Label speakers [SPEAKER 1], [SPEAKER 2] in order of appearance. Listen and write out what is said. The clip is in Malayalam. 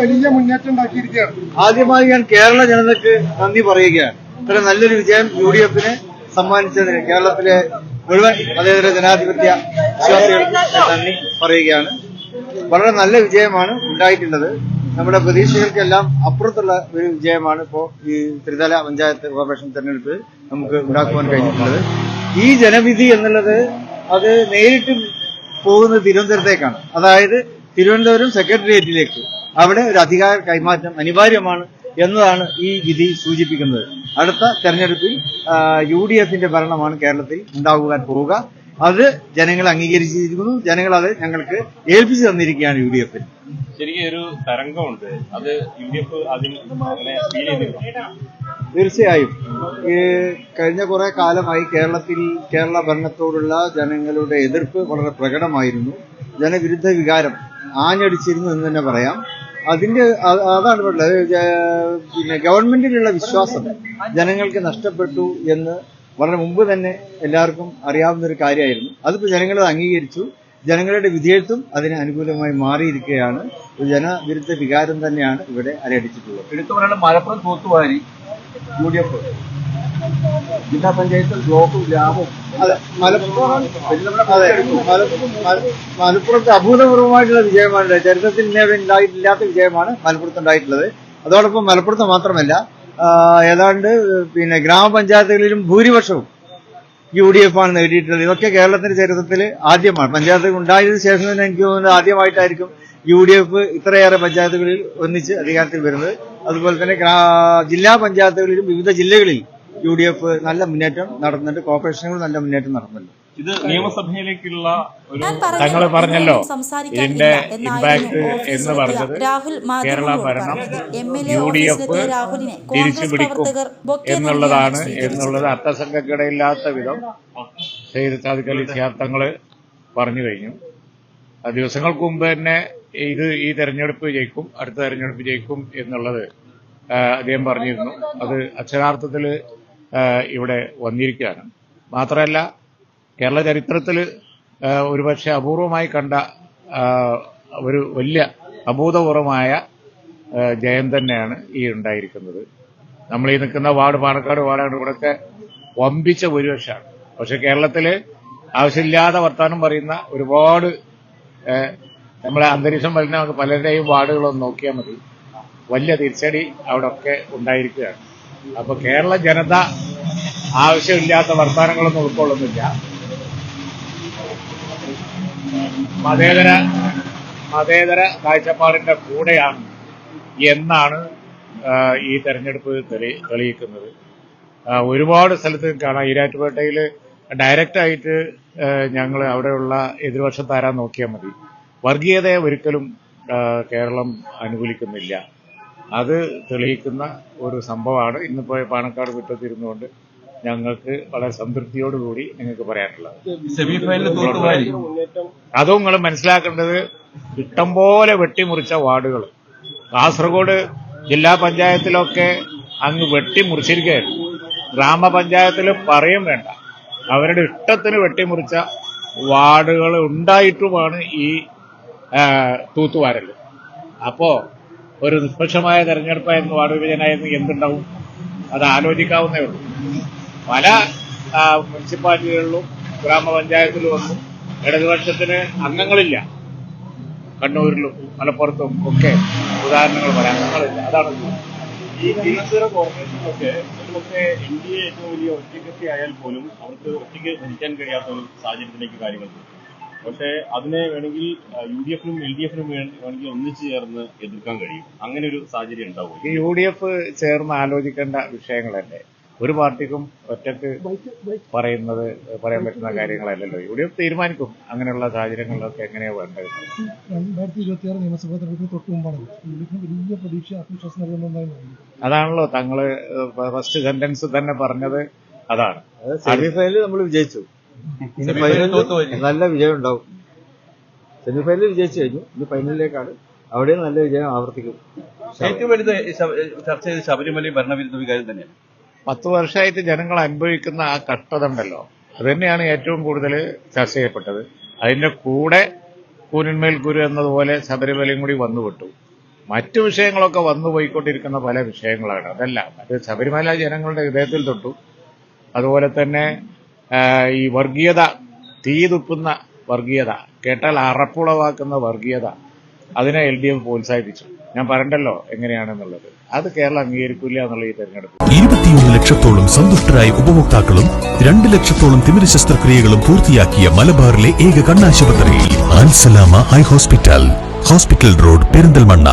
[SPEAKER 1] വലിയ മുന്നേറ്റം ഉണ്ടാക്കിയിരിക്കുകയാണ്.
[SPEAKER 2] ആദ്യമായി ഞാൻ കേരള ജനതയ്ക്ക് നന്ദി പറയുകയാണ്. ഇത്ര നല്ലൊരു വിജയം യു ഡി എഫിന് സമ്മാനിച്ചതിന് കേരളത്തിലെ മുഴുവൻ മതേതര ജനാധിപത്യ വിശ്വാസികൾക്ക് നന്ദി പറയുകയാണ്. വളരെ നല്ല വിജയമാണ് ഉണ്ടായിട്ടുള്ളത്. നമ്മുടെ പ്രതീക്ഷകൾക്കെല്ലാം അപ്പുറത്തുള്ള ഒരു വിജയമാണ് ഇപ്പോ ഈ ത്രിതല പഞ്ചായത്ത് കോർപ്പറേഷൻ തെരഞ്ഞെടുപ്പ് നമുക്ക് ഉണ്ടാക്കുവാൻ കഴിഞ്ഞിട്ടുള്ളത്. ഈ ജനവിധി എന്നുള്ളത് അത് നേരിട്ട് പോകുന്നത് തിരുവനന്തപുരത്തേക്കാണ്. അതായത് തിരുവനന്തപുരം സെക്രട്ടേറിയറ്റിലേക്ക്. അവിടെ ഒരു അധികാര കൈമാറ്റം അനിവാര്യമാണ് എന്നതാണ് ഈ വിധി സൂചിപ്പിക്കുന്നത്. അടുത്ത തെരഞ്ഞെടുപ്പിൽ യു ഡി എഫിന്റെ ഭരണമാണ് കേരളത്തിൽ ഉണ്ടാകുവാൻ പോവുക. അത് ജനങ്ങൾ അംഗീകരിച്ചിരിക്കുന്നു. ജനങ്ങൾ അത് ഞങ്ങൾക്ക് ഏൽപ്പിച്ചു തന്നിരിക്കുകയാണ് യു ഡി എഫിൽ
[SPEAKER 3] ശരിക്കും ഒരു തരംഗമുണ്ട്. അത് യു ഡി എഫ് ചെയ്തിരുന്നു?
[SPEAKER 2] തീർച്ചയായും. കഴിഞ്ഞ കുറെ കാലമായി കേരളത്തിൽ കേരള ഭരണത്തോടുള്ള ജനങ്ങളുടെ എതിർപ്പ് വളരെ പ്രകടമായിരുന്നു. ജനവിരുദ്ധ വികാരം ആഞ്ഞടിച്ചിരുന്നു എന്ന് തന്നെ പറയാം. അതിന്റെ അതാണ് പിന്നെ ഗവൺമെന്റിലുള്ള വിശ്വാസം ജനങ്ങൾക്ക് നഷ്ടപ്പെട്ടു എന്ന് വളരെ മുമ്പ് തന്നെ എല്ലാവർക്കും അറിയാവുന്ന ഒരു കാര്യമായിരുന്നു. അതിപ്പോ ജനങ്ങൾ അംഗീകരിച്ചു. ജനങ്ങളുടെ വിധേയത്വം അതിന് അനുകൂലമായി മാറിയിരിക്കുകയാണ്. ഒരു ജനവിരുദ്ധ വികാരം തന്നെയാണ് ഇവിടെ അരയടിച്ചിട്ടുള്ളത്.
[SPEAKER 4] എടുത്തു പറയുന്നത് മലപ്പുറം തൂത്തുവാരി യു ഡി എഫ്. ജില്ലാ പഞ്ചായത്ത് ബ്ലോക്കും ഗ്രാമവും
[SPEAKER 2] അതെ മലപ്പുറം അതെ മലപ്പുറത്ത് അഭൂതപൂർവമായിട്ടുള്ള വിജയമാണ്. ചരിത്രത്തിൽ ഇന്നേവരെ ഉണ്ടായിട്ടില്ലാത്ത വിജയമാണ് മലപ്പുറത്ത് ഉണ്ടായിട്ടുള്ളത്. അതോടൊപ്പം മലപ്പുറത്ത് മാത്രമല്ല ഏതാണ്ട് പിന്നെ ഗ്രാമപഞ്ചായത്തുകളിലും ഭൂരിപക്ഷവും യു ഡി എഫ് ആണ് നേടിയിട്ടുള്ളത്. ഇതൊക്കെ കേരളത്തിന്റെ ചരിത്രത്തിൽ ആദ്യമാണ്. പഞ്ചായത്ത് ഉണ്ടായതിനു ശേഷം തന്നെ എനിക്ക് തോന്നുന്നത് ആദ്യമായിട്ടായിരിക്കും യു ഡി എഫ് ഇത്രയേറെ പഞ്ചായത്തുകളിൽ ഒന്നിച്ച് അധികാരത്തിൽ വരുന്നത്. അതുപോലെ തന്നെ ജില്ലാ പഞ്ചായത്തുകളിലും വിവിധ ജില്ലകളിൽ യു ഡി എഫ് നല്ല മുന്നേറ്റം നടന്നുണ്ട് കോർപ്പറേഷനുകൾ നല്ല മുന്നേറ്റം നടന്നിട്ടുണ്ട്
[SPEAKER 3] ഇത് നിയമസഭയിലേക്കുള്ള ഒരു
[SPEAKER 5] തങ്ങൾ പറഞ്ഞല്ലോ.
[SPEAKER 6] സംസാരിക്കാൻ
[SPEAKER 5] ഇതിന്റെ ഇമ്പാക്ട് എന്ന് പറഞ്ഞത് കേരള ഭരണം യു ഡി എഫ്
[SPEAKER 6] രാഹുലിനെ
[SPEAKER 5] തിരിച്ചു പിടിക്കും എന്നുള്ളതാണ്. എന്നുള്ളത് അർത്ഥസംഘക്കിടയില്ലാത്ത വിധം സൈദ് സാദിഖ് അലി പറഞ്ഞു കഴിഞ്ഞു. ആ ദിവസങ്ങൾക്ക് മുമ്പ് തന്നെ ഇത് ഈ തെരഞ്ഞെടുപ്പ് ജയിക്കും അടുത്ത തെരഞ്ഞെടുപ്പ് ജയിക്കും എന്നുള്ളത് അദ്ദേഹം പറഞ്ഞിരുന്നു. അത് അക്ഷരാർത്ഥത്തിൽ ഇവിടെ വന്നിരിക്കുകയാണ്. മാത്രമല്ല കേരള ചരിത്രത്തിൽ ഒരുപക്ഷെ അപൂർവമായി കണ്ട ഒരു വലിയ അഭൂതപൂർവമായ ജയം തന്നെയാണ് ഈ ഉണ്ടായിരിക്കുന്നത്. നമ്മൾ ഈ നിൽക്കുന്ന വാർഡ് പാണക്കാട് വാർഡാണ് ഇവിടെയൊക്കെ വമ്പിച്ച ഭൂരിപക്ഷമാണ്. പക്ഷെ കേരളത്തിൽ ആവശ്യമില്ലാതെ വർത്താനം പറയുന്ന ഒരുപാട് നമ്മളെ അന്തരീക്ഷം വരുന്ന പലരുടെയും വാർഡുകളൊന്ന് നോക്കിയാൽ മതി. വലിയ തിരിച്ചടി അവിടെ ഒക്കെ ഉണ്ടായിരിക്കുകയാണ്. അപ്പോൾ കേരള ജനത ആവശ്യമില്ലാത്ത വർത്തമാനങ്ങളൊന്നും ഉൾക്കൊള്ളുന്നില്ല. മതേതര മതേതര കാഴ്ചപ്പാടിന്റെ കൂടെയാണ് എന്നാണ് ഈ തെരഞ്ഞെടുപ്പ് തെളി തെളിയിക്കുന്നത്. ഒരുപാട് സ്ഥലത്ത് കാണാം. ഈരാറ്റുപേട്ടയിൽ ഡയറക്റ്റായിട്ട് ഞങ്ങൾ അവിടെയുള്ള എതിർപക്ഷത്താരാ നോക്കിയാൽ മതി. വർഗീയതയെ ഒരിക്കലും കേരളം അനുകൂലിക്കുന്നില്ല. അത് തെളിയിക്കുന്ന ഒരു സംഭവമാണ്. ഇന്നിപ്പോ പാണക്കാട് കുറ്റത്തിരുന്നുകൊണ്ട് ഞങ്ങൾക്ക് വളരെ സംതൃപ്തിയോടുകൂടി നിങ്ങൾക്ക് പറയാനുള്ളത്. അതും നിങ്ങൾ മനസ്സിലാക്കേണ്ടത് ഇഷ്ടം പോലെ വെട്ടിമുറിച്ച വാർഡുകൾ. കാസർഗോഡ് ജില്ലാ പഞ്ചായത്തിലൊക്കെ അങ്ങ് വെട്ടിമുറിച്ചിരിക്കുകയായിരുന്നു. ഗ്രാമപഞ്ചായത്തിൽ പറയും വേണ്ട. അവരുടെ ഇഷ്ടത്തിന് വെട്ടിമുറിച്ച വാർഡുകൾ ഉണ്ടായിട്ടുമാണ് ഈ തൂത്തുവാരൽ അപ്പോ ഒരു നിഷ്പക്ഷമായ തെരഞ്ഞെടുപ്പായിരുന്നു വാർഡ് വിഭജനമായിരുന്നു എന്തുണ്ടാവും? അത് ആലോചിക്കാവുന്നേ ഉള്ളൂ. പല മുനിസിപ്പാലിറ്റികളിലും ഗ്രാമപഞ്ചായത്തിലും ഒന്നും ഇടതുപക്ഷത്തിന് അംഗങ്ങളില്ല. കണ്ണൂരിലും മലപ്പുറത്തും ഒക്കെ ഉദാഹരണങ്ങൾ പറയാം. അംഗങ്ങളില്ല. അതാണ്
[SPEAKER 3] ഈ ഏറ്റവും വലിയ ഒറ്റയ്ക്കൊക്കെ ആയാൽ പോലും അവർക്ക് ഒറ്റയ്ക്ക് ഭരിക്കാൻ കഴിയാത്ത ഒരു സാഹചര്യത്തിലേക്ക് കാര്യങ്ങൾ. പക്ഷേ അതിനെ വേണമെങ്കിൽ യു ഡി എഫിനും എൽ ഡി എഫിനും വേണമെങ്കിൽ ഒന്നിച്ചു ചേർന്ന് എതിർക്കാൻ കഴിയും. അങ്ങനെ ഒരു സാഹചര്യം ഉണ്ടാവും
[SPEAKER 5] ഈ യു ഡി എഫ് ചേർന്ന് ആലോചിക്കേണ്ട വിഷയങ്ങളല്ലേ? ഒരു പാർട്ടിക്കും ഒറ്റയ്ക്ക് പറയുന്നത് പറയാൻ പറ്റുന്ന കാര്യങ്ങളല്ലല്ലോ. യു ഡി എഫ് തീരുമാനിക്കും അങ്ങനെയുള്ള സാഹചര്യങ്ങളിലൊക്കെ എങ്ങനെയാ വേണ്ടത്?
[SPEAKER 1] രണ്ടായിരത്തി ഇരുപത്തി ആറ് നിയമസഭാ തെരഞ്ഞെടുപ്പിന് തൊട്ട് മുമ്പാണ് യു ഡി എഫിന് വലിയ പ്രതീക്ഷ ആത്മവിശ്വാസം
[SPEAKER 5] അതാണല്ലോ തങ്ങൾ ഫസ്റ്റ് സെന്റൻസ് തന്നെ പറഞ്ഞത്. അതാണ്.
[SPEAKER 2] സെമിഫൈനലിൽ നമ്മൾ വിജയിച്ചു. ഇനി ഫൈനലിൽ നല്ല വിജയം ഉണ്ടാവും. സെമിഫൈനലിൽ വിജയിച്ചു കഴിഞ്ഞു. ഇനി ഫൈനലിലേക്കാണ്. അവിടെ നല്ല വിജയം ആവർത്തിക്കും.
[SPEAKER 4] ഏറ്റവും വലുത് ചർച്ച ചെയ്ത് ശബരിമലയും ഭരണവിരുദ്ധ വികാരം തന്നെയാണ്.
[SPEAKER 5] പത്ത് വർഷമായിട്ട് ജനങ്ങൾ അനുഭവിക്കുന്ന ആ കഷ്ടത ഉണ്ടല്ലോ. അത് തന്നെയാണ് ഏറ്റവും കൂടുതൽ ചർച്ച ചെയ്യപ്പെട്ടത്. അതിന്റെ കൂടെ കൂനിന്മേൽ കുരു എന്നതുപോലെ ശബരിമലയും കൂടി വന്നുവിട്ടു മറ്റു വിഷയങ്ങളൊക്കെ വന്നു പോയിക്കൊണ്ടിരിക്കുന്ന പല വിഷയങ്ങളാണ്. അതല്ല അത് ശബരിമല ജനങ്ങളുടെ ഹൃദയത്തിൽ തൊട്ടു. അതുപോലെ തന്നെ ഈ വർഗീയത തീ തുപ്പുന്ന വർഗീയത കേട്ടാൽ അറപ്പുളവാക്കുന്ന വർഗീയത അതിനെ എൽ ഡി എഫ് പ്രോത്സാഹിപ്പിച്ചു. ഞാൻ പറഞ്ഞല്ലോ എങ്ങനെയാണെന്നുള്ളത്. അത് കേരളം അംഗീകരിക്കില്ല എന്നുള്ള ഈ തെരഞ്ഞെടുപ്പ്.
[SPEAKER 7] ഇരുപത്തിയൊന്ന് ലക്ഷത്തോളം സന്തുഷ്ടരായ ഉപഭോക്താക്കളും രണ്ട് ലക്ഷത്തോളം തിമിര ശസ്ത്രക്രിയകളും പൂർത്തിയാക്കിയ മലബാറിലെ ഏക കണ്ണാശുപത്രി ആൻസലാമ eye hospital. Hospital road Perinthalmanna.